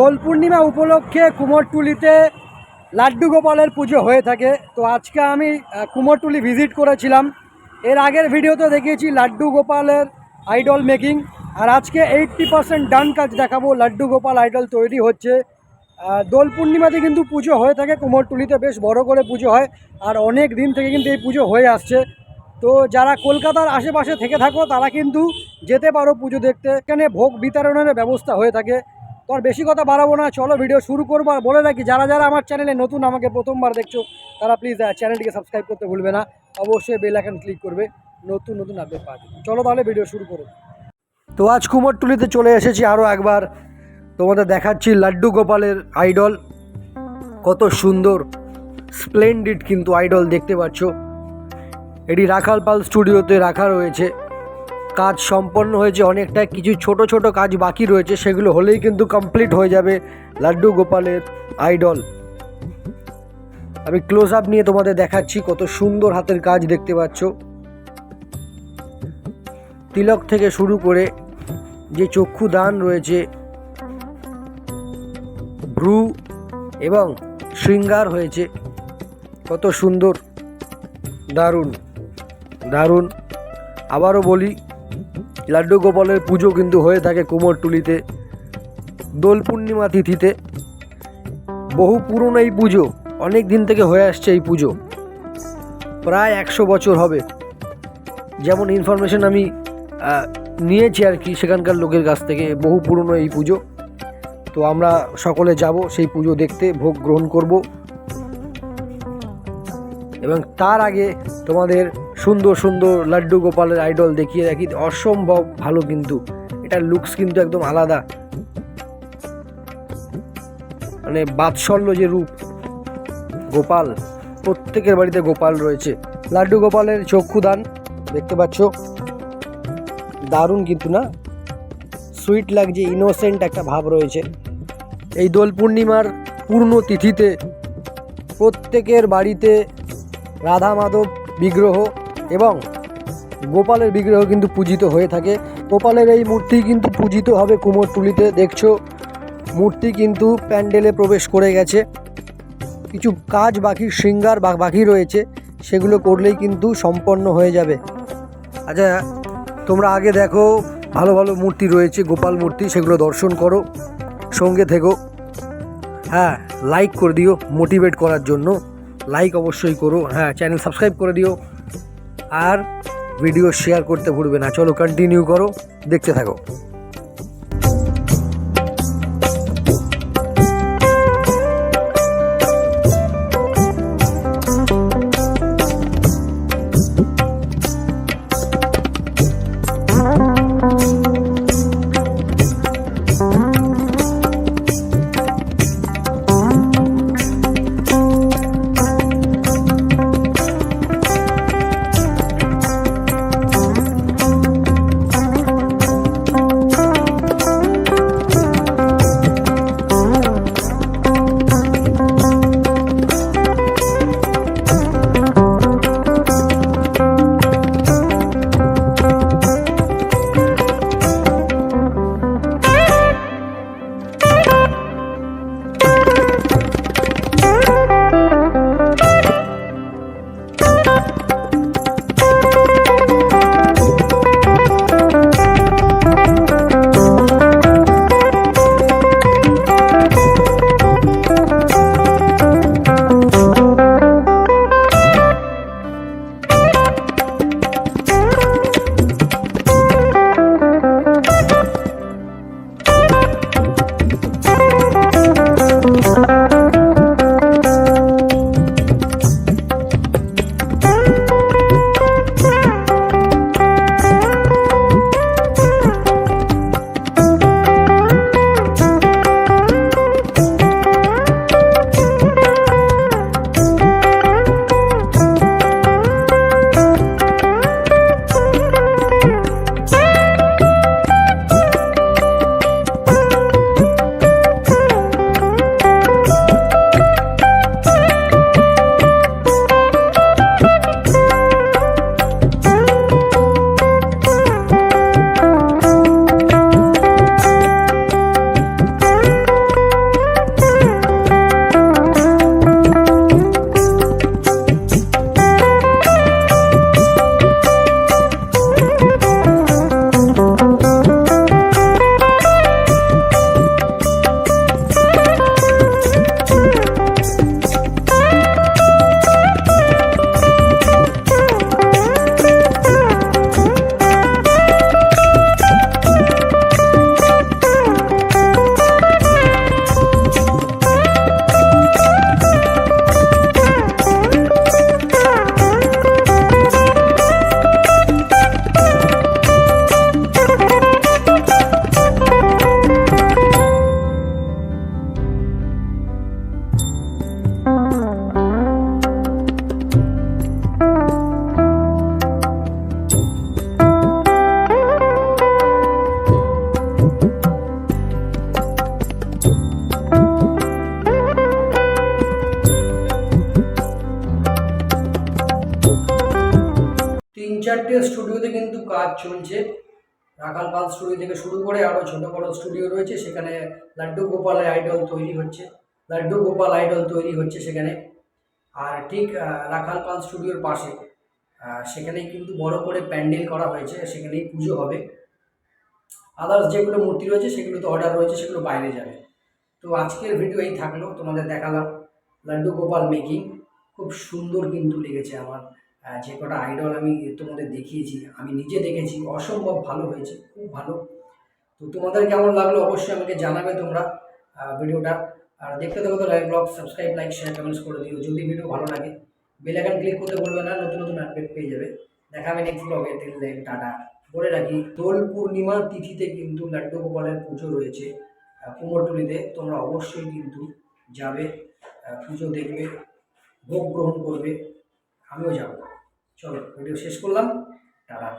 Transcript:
দোল পূর্ণিমা উপলক্ষে কুমোরটুলিতে লাড্ডু গোপালের পুজো হয়ে থাকে। তো আজকে আমি কুমোরটুলি ভিজিট করেছিলাম। এর আগের ভিডিওতে দেখিয়েছি লাড্ডু গোপালের আইডল মেকিং আর আজকে এইট্টি পার্সেন্ট ডান কাজ দেখাবো, লাড্ডু গোপাল আইডল তৈরি হচ্ছে। দোল পূর্ণিমাতে কিন্তু পুজো হয়ে থাকে, কুমোরটুলিতে বেশ বড় করে পুজো হয়। আর অনেক দিন থেকে কিন্তু এই পুজো হয়ে আসছে। তো যারা কলকাতার আশেপাশে থেকে থাকো, তারা কিন্তু যেতে পারো পুজো দেখতে। এখানে ভোগ বিতরণের ব্যবস্থা হয়ে থাকে। তো আর বেশি কথা বাড়াবো না, চলো ভিডিও শুরু করব। আর বলে রাখি, যারা যারা আমার চ্যানেলে নতুন, আমাকে প্রথমবার দেখছ, তারা প্লিজ চ্যানেলটিকে সাবস্ক্রাইব করতে ভুলবে না। অবশ্যই বেল আইকন ক্লিক করবে, নতুন নতুন আপডেট পাবে চলো তাহলে ভিডিও শুরু করো। তো আজ কুমোরটুলিতে চলে এসেছি আরও একবার। তোমাদের দেখাচ্ছি লাড্ডু গোপালের আইডল কত সুন্দর স্প্লেন্ডিড কিন্তু আইডল দেখতে পাচ্ছ। এটি রাখাল পাল স্টুডিওতে রাখা রয়েছে। কাজ সম্পন্ন হয়েছে অনেকটা কিছু ছোট ছোট কাজ বাকি রয়েছে, সেগুলো হলেই কিন্তু কমপ্লিট হয়ে যাবে লাড্ডু গোপালের আইডল আমি ক্লোজ আপ নিয়ে তোমাদের দেখাচ্ছি কত সুন্দর হাতের কাজ দেখতে পাচ্ছ। তিলক থেকে শুরু করে যে চক্ষু দান রয়েছে, ভ্রু এবং শৃঙ্গার হয়েছে, কত সুন্দর, দারুণ দারুণ। আবারও বলি লাড্ডু গোপালের পুজো কিন্তু হয়ে থাকে কুমোরটুলিতে দোল পূর্ণিমা তিথিতে। বহু পুরনো এই পুজো, অনেক দিন থেকে হয়ে আসছে এই পুজো। প্রায় একশো বছর হবে। যেমন ইনফরমেশন আমি নিয়েছি আর কি সেখানকার লোকের কাছ থেকে বহু পুরনো এই পুজো। তো আমরা সকলে যাব সেই পুজো দেখতে, ভোগ গ্রহণ করব। এবং তার আগে তোমাদের সুন্দর সুন্দর লাড্ডু গোপালের আইডল দেখিয়ে রাখি। অসম্ভব ভালো কিন্তু। এটার লুকস কিন্তু একদম আলাদা। মানে বাৎসল্য যে রূপ। গোপাল, প্রত্যেকের বাড়িতে গোপাল রয়েছে। লাড্ডু গোপালের চক্ষুদান, দেখতে পাচ্ছ? দারুণ কিন্তু না? সুইট লাগছে ইনোসেন্ট একটা ভাব রয়েছে। এই দোল পূর্ণিমার পূর্ণ তিথিতে প্রত্যেকের বাড়িতে রাধা মাধব বিগ্রহ এবং গোপালের বিগ্রহ কিন্তু পূজিত হয়ে থাকে। গোপালের এই মূর্তি কিন্তু পূজিত হবে কুমোরটুলিতে দেখছ? মূর্তি কিন্তু প্যান্ডেলে প্রবেশ করে গেছে। কিছু কাজ বাকি, শৃঙ্গার বা- বাকি রয়েছে। সেগুলো করলেই কিন্তু সম্পন্ন হয়ে যাবে। আচ্ছা তোমরা আগে দেখো, ভালো ভালো মূর্তি রয়েছে, গোপাল মূর্তি, সেগুলো দর্শন করো, সঙ্গে থেকো। হ্যাঁ লাইক করে দিও মোটিভেট করার জন্য। লাইক অবশ্যই করো। হ্যাঁ চ্যানেল সাবস্ক্রাইব করে দিও। আর ভিডিও শেয়ার করতে ভুলবে না। চলো কন্টিনিউ করো দেখতে থাকো। রাখাল পাল স্টুডিও থেকে শুরু করে আরও ছোটো বড়ো স্টুডিও রয়েছে, সেখানে লাড্ডু গোপালের আইডল তৈরি হচ্ছে। লাড্ডু গোপাল আইডল তৈরি হচ্ছে সেখানে। আর ঠিক রাখাল পাল স্টুডিওর পাশে সেখানেই কিন্তু বড় করে প্যান্ডেল করা হয়েছে, সেখানেই পুজো হবে। আদার্স যেগুলো মূর্তি রয়েছে, সেগুলো তো অর্ডার রয়েছে, সেগুলো বাইরে যাবে। তো আজকের ভিডিও এই থাকল, তোমাদের দেখালাম লাড্ডু গোপাল মেকিং খুব সুন্দর কিন্তু লেগেছে আমার। যে কটা আইডল আমি তোমাদের দেখিয়েছি, আমি নিজে দেখেছি, অসম্ভব ভালো হয়েছে, খুব ভালো। তো তোমাদের কেমন লাগল অবশ্যই আমাকে জানাবে তোমরা ভিডিওটা। আর দেখতে দেখো তো like blog subscribe like share comments করে দিও। যদি ভিডিও ভালো লাগে বেল আইকন ক্লিক করতে বলবে না, নতুন নতুন আপডেট পেয়ে যাবে। দেখা হবে নেক্সট ব্লগে টিল দেন টাটা। বলে রাখি, দোল পূর্ণিমার তিথিতে কিন্তু লাড্ডু গোপালের পুজো রয়েছে কুমোরটুলিতে। তোমরা অবশ্যই কিন্তু যাবে পুজো দেখবে, ভোগ গ্রহণ করবে। আমিও যাব। চলো ভিডিও শেষ করলাম। টাটা।